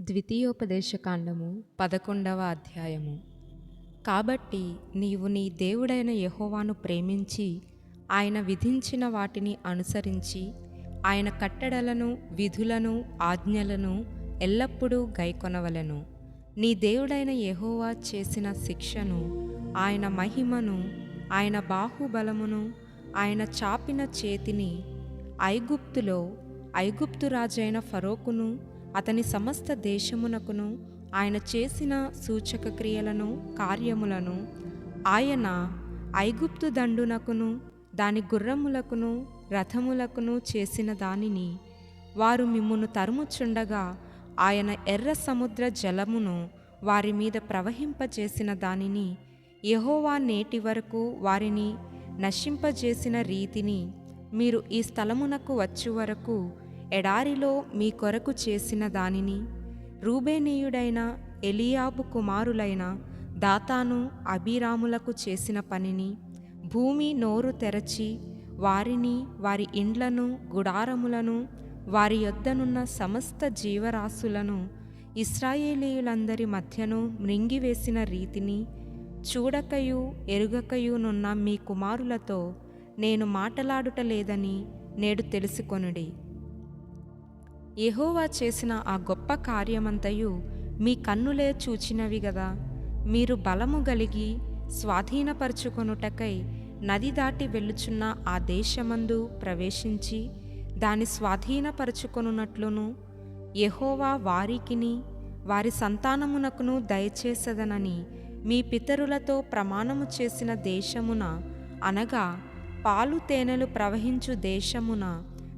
ద్వితీయోపదేశకాండము. పదకొండవ అధ్యాయము. కాబట్టి నీవు నీ దేవుడైన యహోవాను ప్రేమించి ఆయన విధించిన వాటిని అనుసరించి ఆయన కట్టడలను విధులను ఆజ్ఞలను ఎల్లప్పుడూ గైకొనవలను. నీ దేవుడైన యహోవా చేసిన శిక్షను ఆయన మహిమను ఆయన బాహుబలమును ఆయన చాపిన చేతిని ఐగుప్తులో ఐగుప్తు రాజైన ఫరోకును అతని సమస్త దేశమునకును ఆయన చేసిన సూచక క్రియలను కార్యములను ఆయన ఐగుప్తు దండునకును దాని గుర్రములకును రథములకును చేసిన దానిని వారు మిమ్మును తరుముచుండగా ఆయన ఎర్ర సముద్ర జలమును వారి మీద ప్రవహింపజేసిన దానిని యహోవా నేటి వరకు వారిని నశింపజేసిన రీతిని మీరు ఈ స్థలమునకు వచ్చే వరకు ఎడారిలో మీ కొరకు చేసిన దానిని రూబేనీయుడైన ఎలియాబు కుమారులైన దాతాను అభిరాములకు చేసిన పనిని భూమి నోరు తెరచి వారిని వారి ఇండ్లను గుడారములను వారి యొద్దనున్న సమస్త జీవరాశులను ఇస్రాయేలీయులందరి మధ్యను మృంగివేసిన రీతిని చూడకయు ఎరుగకయునున్న మీ కుమారులతో నేను మాటలాడుట లేదని నేడు తెలుసుకొనుడి. యహోవా చేసిన ఆ గొప్ప కార్యమంతయు మీ కన్నులే చూచినవి గదా. మీరు బలము గలిగి స్వాధీనపరచుకొనుటకై నది దాటి వెళ్ళుచున్న ఆ దేశమందు ప్రవేశించి దాని స్వాధీనపరచుకొనున్నట్లును యహోవా వారికిని వారి సంతానమునకును దయచేసదనని మీ పితరులతో ప్రమాణము చేసిన దేశమున అనగా పాలు తేనెలు ప్రవహించు దేశమున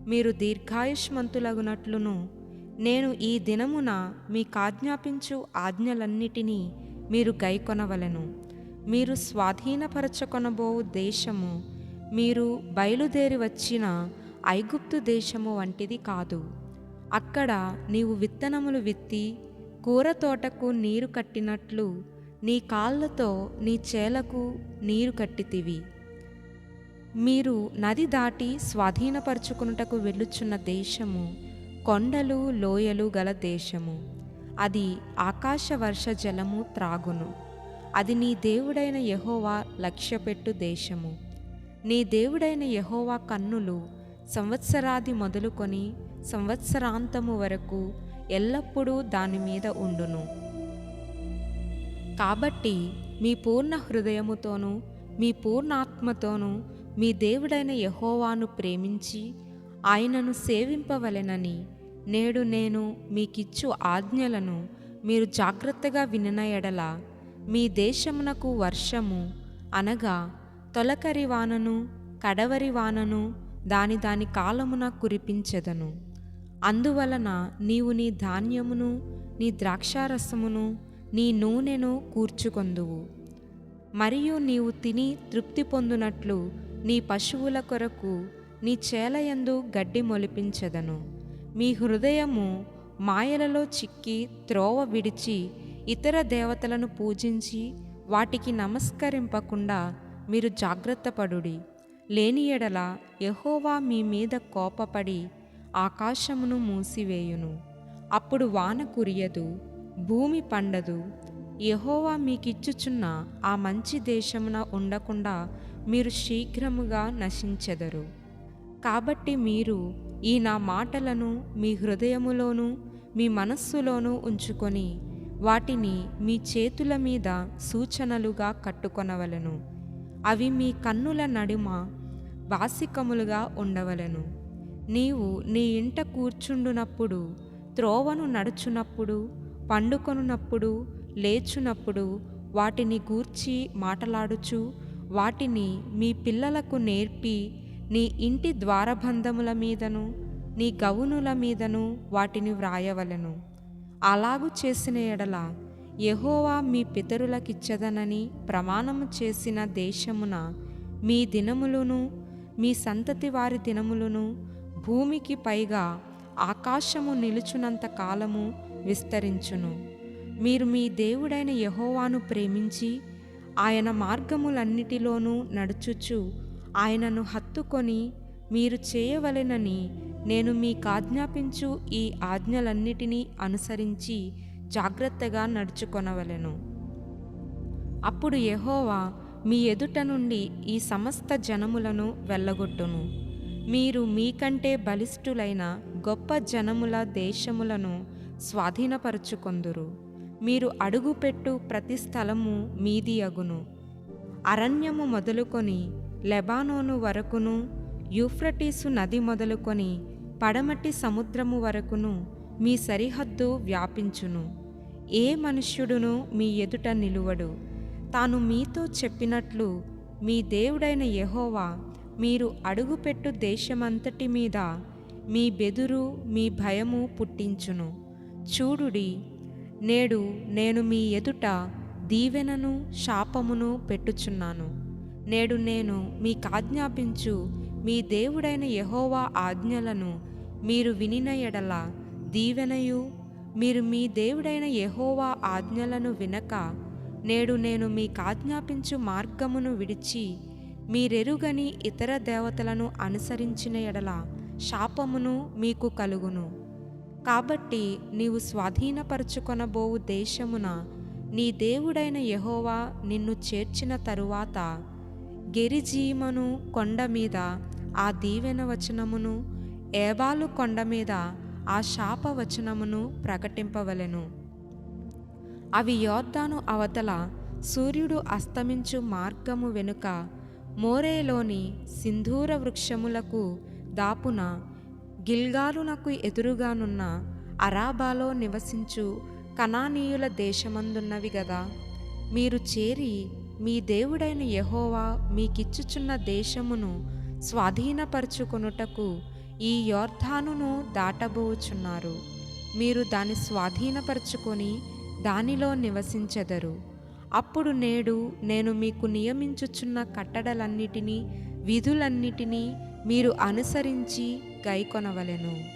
మీరు దీర్ఘాయుష్మంతులగునట్లును. నేను ఈ దినమున మీకాజ్ఞాపించు ఆజ్ఞలన్నిటినీ మీరు గైకొనవలను. మీరు స్వాధీనపరచుకొనబో దేశము మీరు బయలుదేరి వచ్చిన ఐగుప్తు దేశము వంటిది కాదు. అక్కడ నీవు విత్తనములు విత్తి కూర తోటకు నీరు కట్టినట్లు నీ కాళ్ళతో నీ చేలకు నీరు కట్టితివి. మీరు నది దాటి స్వాధీనపరుచుకున్నటకు వెళ్ళుచున్న దేశము కొండలు లోయలు గల దేశము. అది ఆకాశ వర్ష జలము త్రాగును. అది నీ దేవుడైన యహోవా లక్ష్యపెట్టు దేశము. నీ దేవుడైన యహోవా కన్నులు సంవత్సరాది మొదలుకొని సంవత్సరాంతము వరకు ఎల్లప్పుడూ దాని మీద ఉండును. కాబట్టి మీ పూర్ణ హృదయముతోనూ మీ పూర్ణాత్మతోనూ మీ దేవుడైన యహోవాను ప్రేమించి ఆయనను సేవింపవలెనని నేడు నేను మీకిచ్చు ఆజ్ఞలను మీరు జాగ్రత్తగా వినిన ఎడల మీ దేశమునకు వర్షము అనగా తొలకరి వానను కడవరి వానను దాని దాని కాలమున కురిపించెదను. అందువలన నీవు నీ ధాన్యమును నీ ద్రాక్షారసమును నీ నూనెను కూర్చుకొందువు. మరియు నీవు తిని తృప్తి పొందునట్లు నీ పశువుల కొరకు నీ చేలయందు గడ్డి మొలిపించెదను. మీ హృదయము మాయలలో చిక్కి త్రోవ విడిచి ఇతర దేవతలను పూజించి వాటికి నమస్కరింపకుండా మీరు జాగ్రత్తపడుడి. లేని ఎడల యహోవా మీ మీద కోపపడి ఆకాశమును మూసివేయును. అప్పుడు వాన కురియదు భూమి పండదు యహోవా మీకిచ్చుచున్న ఆ మంచి దేశమున ఉండకుండా మీరు శీఘ్రముగా నశించెదరు. కాబట్టి మీరు ఈ నా మాటలను మీ హృదయములోనూ మీ మనస్సులోనూ ఉంచుకొని వాటిని మీ చేతుల మీద సూచనలుగా కట్టుకొనవలెను. అవి మీ కన్నుల నడుమ వాసికములుగా ఉండవలెను. నీవు నీ ఇంట కూర్చుండునప్పుడు త్రోవను నడుచునప్పుడు పండుకొనున్నప్పుడు లేచునప్పుడు వాటిని గూర్చి మాటలాడుచు వాటిని మీ పిల్లలకు నేర్పి నీ ఇంటి ద్వారబంధముల మీదను నీ గవునుల మీదను వాటిని వ్రాయవలెను. అలాగు చేసిన ఎడల యహోవా మీ పితరులకిచ్చదనని ప్రమాణము చేసిన దేశమున మీ దినములను మీ సంతతి వారి దినములను భూమికి పైగా ఆకాశము నిలుచునంత కాలము విస్తరించును. మీరు మీ దేవుడైన యహోవాను ప్రేమించి ఆయన మార్గములన్నిటిలోనూ నడుచుచు ఆయనను హత్తుకొని మీరు చేయవలెనని నేను మీకాజ్ఞాపించు ఈ ఆజ్ఞలన్నిటినీ అనుసరించి జాగ్రత్తగా నడుచుకొనవలెను. అప్పుడు యహోవా మీ ఎదుట నుండి ఈ సమస్త జనములను వెళ్ళగొట్టును. మీరు మీకంటే బలిష్ఠులైన గొప్ప జనముల దేశములను స్వాధీనపరుచుకొందురు. మీరు అడుగుపెట్టు ప్రతి స్థలము మీది అగును. అరణ్యము మొదలుకొని లెబానోను వరకును యూఫ్రటీసు నది మొదలుకొని పడమటి సముద్రము వరకును మీ సరిహద్దు వ్యాపించును. ఏ మనుష్యుడును మీ ఎదుట నిలువడు. తాను మీతో చెప్పినట్లు మీ దేవుడైన యెహోవా మీరు అడుగుపెట్టు దేశమంతటి మీద మీ బెదురు మీ భయము పుట్టించును. చూడుడి నేడు నేను మీ ఎదుట దీవెనను శాపమును పెట్టుచున్నాను. నేడు నేను మీకాజ్ఞాపించు మీ దేవుడైన యహోవా ఆజ్ఞలను మీరు వినిన ఎడల దీవెనయు. మీరు మీ దేవుడైన యహోవా ఆజ్ఞలను వినక నేడు నేను మీకాజ్ఞాపించు మార్గమును విడిచి మీరెరుగని ఇతర దేవతలను అనుసరించిన ఎడల శాపమును మీకు కలుగును. కాబట్టి నీవు స్వాధీనపరచుకొనబోవు దేశమున నీ దేవుడైన యహోవా నిన్ను చేర్చిన తరువాత గెరిజీమను కొండ మీద ఆ దీవెన వచనమును ఏబాలు కొండ మీద ఆ శాప వచనమును ప్రకటింపవలెను. అవి యోర్దాను అవతల సూర్యుడు అస్తమించు మార్గము వెనుక మోరేలోని సింధూర వృక్షములకు దాపున గిల్గాలునకు ఎదురుగానున్న అరాబాలో నివసించు కనానీయుల దేశమందున్నవి గదా. మీరు చేరి మీ దేవుడైన యహోవా మీకిచ్చుచున్న దేశమును స్వాధీనపరచుకొనుటకు ఈ యోర్ధానును దాటబోచున్నారు. మీరు దాన్ని స్వాధీనపరచుకొని దానిలో నివసించెదరు. అప్పుడు నేడు నేను మీకు నియమించుచున్న కట్టడలన్నిటినీ విధులన్నిటినీ మీరు అనుసరించి గైకొనవలెను.